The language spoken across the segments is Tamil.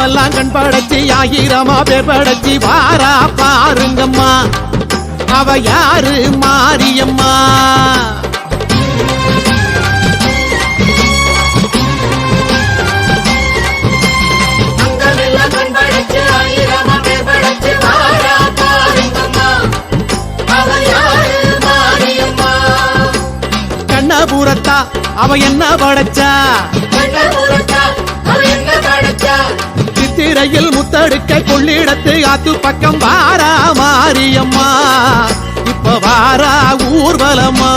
அங்கமெல்லாம் கண் படைச்சி ஆயிரமா பேர் படைச்சி வாரா பாருங்கம்மா. அவ யாரு? மாரியம்மா. அங்கமெல்லாம் கண் படைச்சு ஆயிரமா பேர் படைச்சு வாரா பாருங்கம்மா. அவ யாரு? மாரியம்மா. கண்ணபுரத்தா அவ என்ன படைச்சா? திரையில் முத்தடுக்கை கொள்ளிடத்து ஆத்து பக்கம் வாரா மாரியம்மா. இப்ப வாரா ஊர்வலம்மா.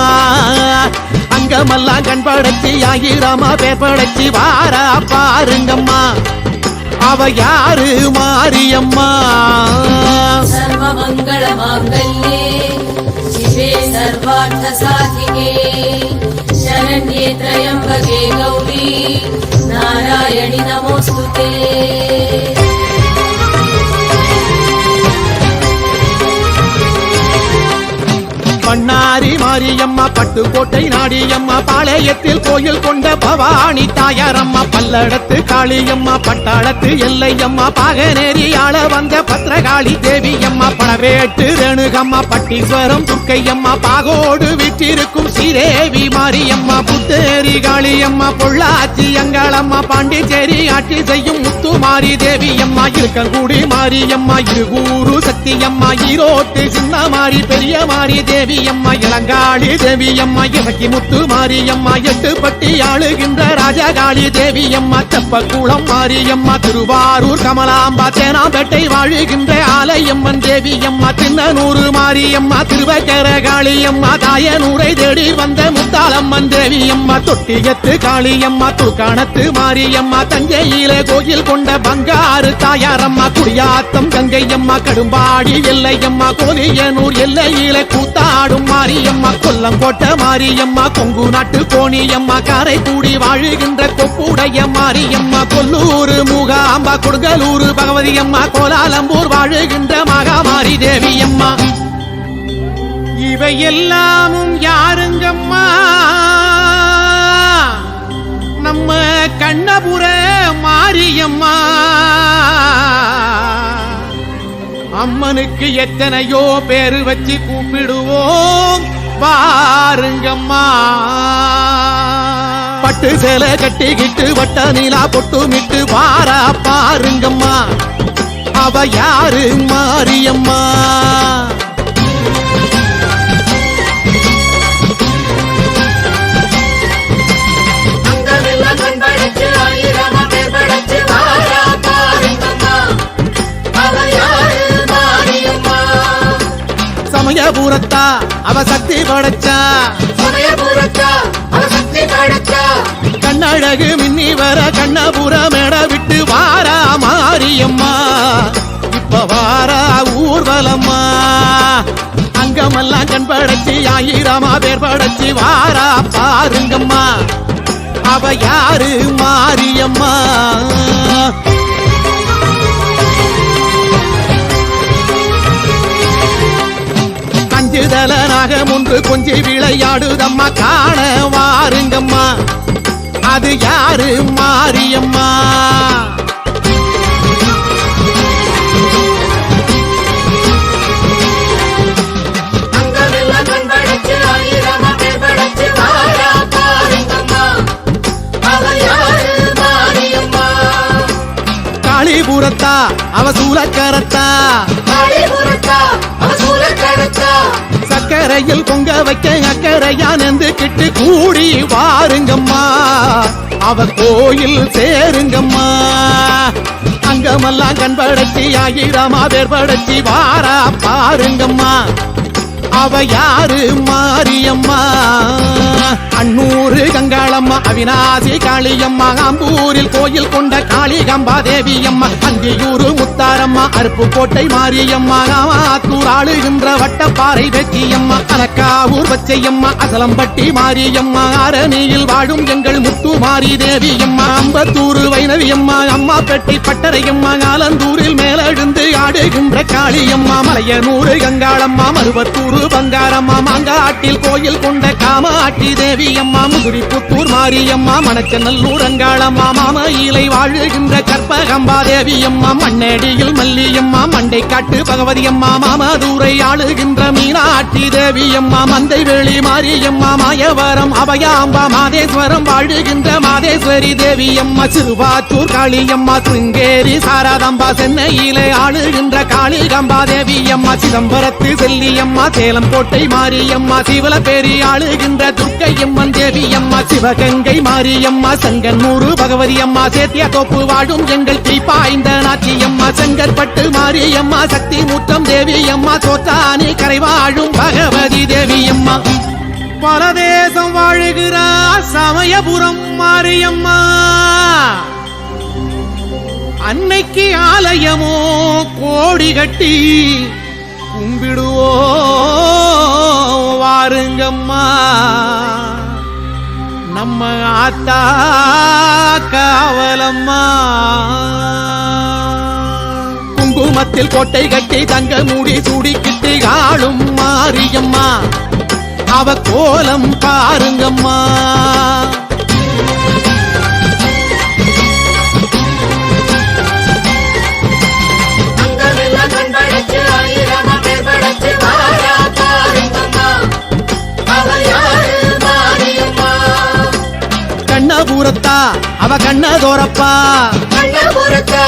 அங்கமெல்லாம் கண் படைச்சி ஆகிராமா பேர் படைச்சி வாரா பாருங்கம்மா. அவ யாரு மாரியம்மா? நாராயணி நமோஸ்துதே. மாரியம் மாரியம்மா பட்டுக்கோட்டை நாடியம்மா பாளையத்தில் கோயில் கொண்ட பவானி தாயாரம்மா பல்லடத்து காளியம்மா பட்டாளத்து எல்லையம்மா பாகநேரி ஆள வந்த பத்திரகாளி தேவியம்மா பணவேட்டு ரேணுகம்மா பட்டீஸ்வரம் துர்க்கையம்மா பாகோடு விற்றிருக்கும் ஸ்ரீதேவி மாரியம்மா புத்தேரி காளியம்மா பொள்ளாச்சி அங்காளம்மா பாண்டிச்சேரி ஆட்சி செய்யும் முத்துமாரி தேவியம்மா இருக்கங்குடி மாரியம்மா இருகூரு சக்தியம்மா ஈரோட்டு சின்ன மாறி பெரிய மாறி தேவியம்மா இளங்காளி தேவியம்மா இறக்கி முத்து மாரியம்மா எட்டு பட்டி ஆளுகின்ற ராஜகாளி தேவியம்மா தெப்பக்குளம் மாரியம்மா திருவாரூர் கமலாம்பா சேனாம்பேட்டை வாழுகின்ற ஆலயம்மன் தேவியம்மா தின்னனூறு மாரியம்மா திருவக்கர காளியம்மா தாயனூரை தேடி வந்த முத்தாளம்மன் தேவியம்மா தொட்டியத்து காளியம்மா துர்காணத்து மாரியம்மா தஞ்சையிலே கோயில் கொண்ட பங்காறு தாயாரம்மா குடியாத்தம் கங்கையம்மா கடும்பாடி எல்லையம்மா கோலியனூர் எல்லையிலே கூத்தாடும் மாரியம்மா கொல்லங்கோட்ட மாரியம்மா கொங்கு நாட்டு கோணியம்மா காரைக்குடி வாழுகின்ற கொப்புடைய மாரியம்மா கொல்லூர் மூகாம்பா கொடுங்கலூர் பகவதியம்மா கோலாலம்பூர் வாழுகின்ற மகாமாரி தேவியம்மா. இவை எல்லாமும் யாருங்கம்மா? நம்ம கண்ணபுர மாரியம்மா. அம்மனுக்கு எத்தனையோ பேரு வச்சு கூப்பிடுவோம். பாருங்கம்மா பட்டு சேலை கட்டிக்கிட்டு வட்ட நிலா பொட்டுமிட்டு பாரா பாருங்கம்மா. அவ யாரு? மாரியம்மா. சமயபுரத்தா அவ சக்தி படைச்சா. சமயபுரத்தா அவ சக்தி படைச்சா. கண்ணழகு மின்னி வர கண்ணபுர மேட விட்டு வாரா மாரியம்மா. இப்ப வாரா ஊர்வலம்மா. அங்கமெல்லாம் கண் படைச்சி ஆயிரமா பேர் படைச்சி வாரா பாருங்கம்மா. அவ யாரு மாரியம்மா? ஒன்று கொஞ்சி விளையாடுதம்மா காண வாருங்கம்மா. அது யாரு மாரியம்மா? காளிபுரத்தா அவ சூலக்கரத்தா சக்கரையில் பொங்க வைக்க அக்கறையா நெந்துக்கிட்டு கூடி வாருங்கம்மா. அவ கோயில் சேருங்கம்மா. அங்கமெல்லாம் கண் படைச்சி ஆயிரமா வாரா பாருங்கம்மா. அவ யாரு மாரியம்மா? அன்னூறு கங்காளம்மா அவிநாசி காளியம்மா ஆம்பூரில் கோயில் கொண்ட காளிகம்பா தேவியம்மா அந்தியூரு முத்தாரம்மா அருப்பு கோட்டை மாரியம்மா ஆத்தூர் ஆளுகின்ற வட்டப்பாறை வெற்றியம்மா அலக்காவூர் பச்சையம்மா அசலம்பட்டி மாரியம்மா அரணியில் வாழும் எங்கள் முத்து மாரி தேவியம்மா அம்பத்தூரு வைணவியம்மா அம்மா பெட்டி பட்டறையம்மா ஆலந்தூரில் மேலெழுந்து ஆடுகின்ற காளியம்மா மலையனூறு கங்காளம்மா மருவத்தூரு பங்காரம்மா மாங்காட்டில் கோயில் கொண்ட காமாட்டி தேவியம்மா முதுரி புத்தூர் மாரியம்மா மணச்சநல்லூர் அங்காளம்மா மாமயிலை வாழுகின்ற கற்பகம்பா தேவி அம்மா மண்ணடியில் மல்லியம்மா மண்டை காட்டு பகவதி அம்மா மாமதுரை ஆளுகின்ற மீனாட்சி தேவி அம்மா மந்தை வெளி மாரியம்மா மாயவரம் அபயாம்பா மாதேஸ்வரம் வாழுகின்ற மாதேஸ்வரி தேவி அம்மா சிறுவாத்தூர் காளியம்மா சிருங்கேரி சாரதாம்பா சென்னையிலே ஆளுகின்ற காளிகம்பா தேவி அம்மா சிதம்பரத்து செல்லியம்மா சேலம் கோட்டை மாரியம்மா சிவலப்பேரி ஆளுகின்ற துர்க்கையம்மன் தேவி அம்மா சிவகங்கை மாரியம்மா சங்கன்மூறு பகவதி அம்மா சேத்தியா தோப்பு வாழும் எங்கள் தீப்பாய்ந்த நாச்சியம்மா செங்கற்பட்டு மாரியம்மா சக்தி முற்றம் தேவி அம்மா தோத்தானி கரை வாழும் பகவதி தேவியம்மா. பரதேசம் வாழுகிறா சமயபுரம் மாரியம்மா. அன்னைக்கு ஆலயமோ கோடி கட்டி கும்பிடுவோ வாருங்கம்மா. நம்ம ஆத்தா காவலம்மா. குங்குமத்தில் கோட்டை கட்டி தங்க மூடி சூடி கிட்டி ஆளும் மாரியம்மா. அவ கோலம் பாருங்கம்மா. அவ கண்ணதோரப்பா கண்ணபுரத்தா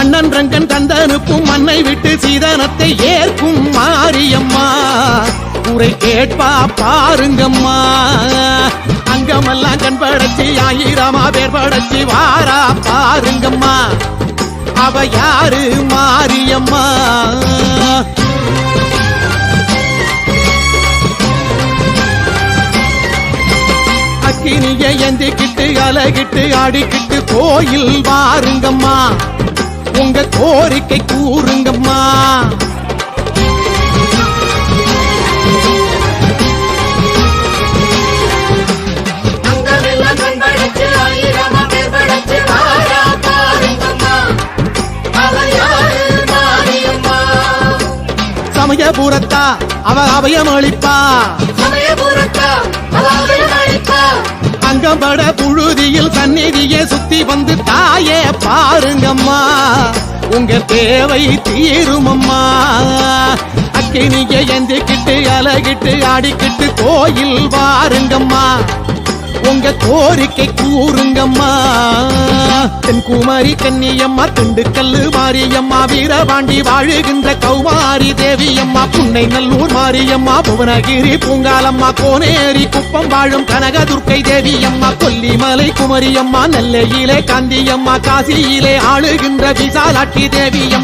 அண்ணன் ரங்கன் தந்தனுப்பும் மண்ணை விட்டு சீதனத்தை ஏற்கும் மாரியம்மா. உரை கேட்பா பாருங்கம்மா. அங்கமெல்லாம் கண்படச்சி ஆயிரமா பேர் படைச்சி வாரா பாருங்கம்மா. அவ யாரு மாரியம்மா? அக்கினிய எந்திக்கிட்டு அலகிட்டு ஆடிக்கிட்டு கோயில் வாருங்கம்மா. உங்க கோரிக்கை கூறுங்கம்மா. சமயபுரத்தா அவ அபயம் அளிப்பா சமயபுரத்தா அவ அங்கம்பட புழுதியில் சந்நிதியை சுத்தி வந்து தாயே பாருங்கம்மா. உங்க தேவை தீருமம்மா. அக்கினிய எந்திக்கிட்டு அலகிட்டு ஆடிக்கிட்டு கோயில் வாருங்கம்மா. உங்க கோரிக்கை கூறுங்கம்மா. தென்குமாரி கன்னியம்மா திண்டுக்கல்லு மாரியம்மா வீரபாண்டி வாழுகின்ற கௌமாரி தேவியம்மா புன்னை நல்லூர் மாரியம்மா புவனகிரி பூங்காலம்மா கோனேரி குப்பம் வாழும் கனகதுர்க்கை தேவியம்மா கொல்லிமலை குமரியம்மா நெல்லையிலே காந்தியம்மா காசியிலே ஆளுகின்ற விசாலாட்சி தேவியம்மா.